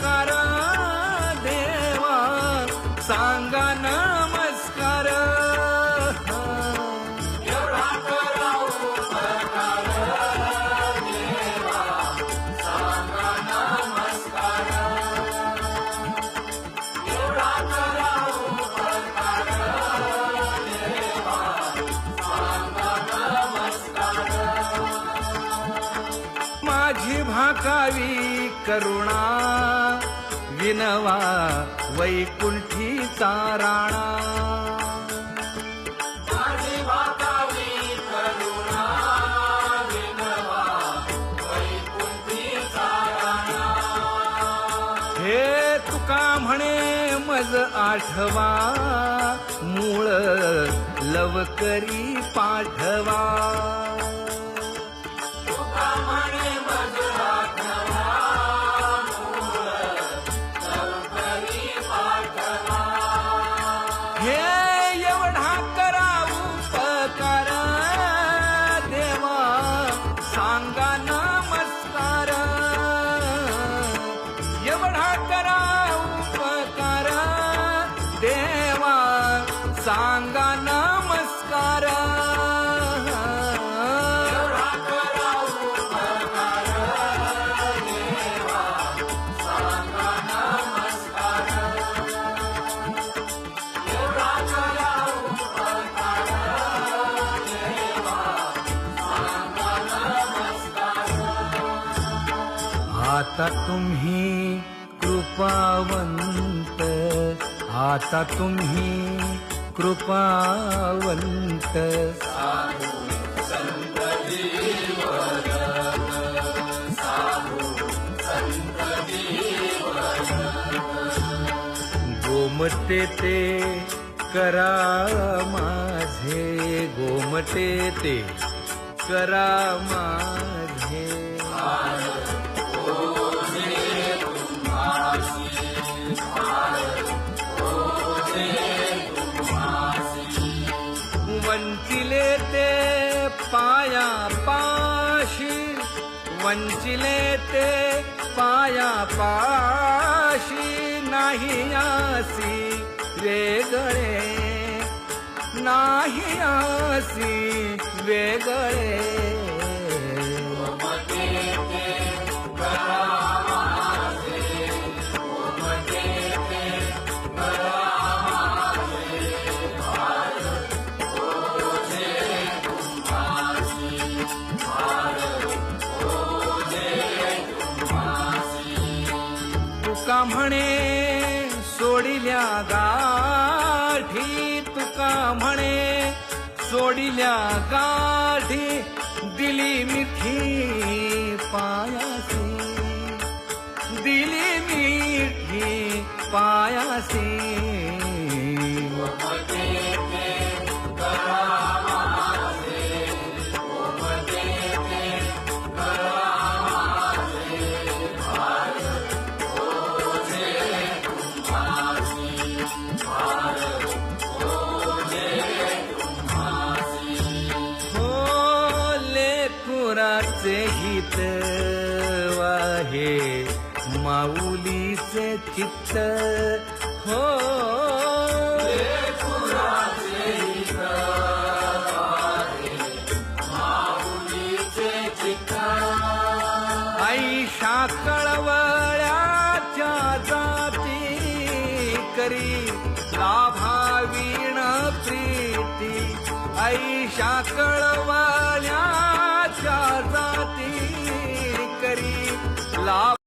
cara. माझी भाकावी करुणा विनवा वैकुंठीचा राणा हे तुका म्हणे मज आठवा मूळ लवकरी पाठवा. आता तुम्ही कृपावंत आता तुम्ही कृपावंत. गोमते ते करा माझे गोमटे ते करा माझे. वंचिले ते पाया पाशी नाही आसी वेगळे नाही आसी वेगळे म्हणे सोडिल्या गाठी तुका म्हणे. सोडिल्या गाठी दिली मिठी पा वाहे माऊलीचे चित्त. हो. आई कळवळ्याच्या जाती करी. लाभावीण प्रीती. ऐशा कळवळ्याच्या love.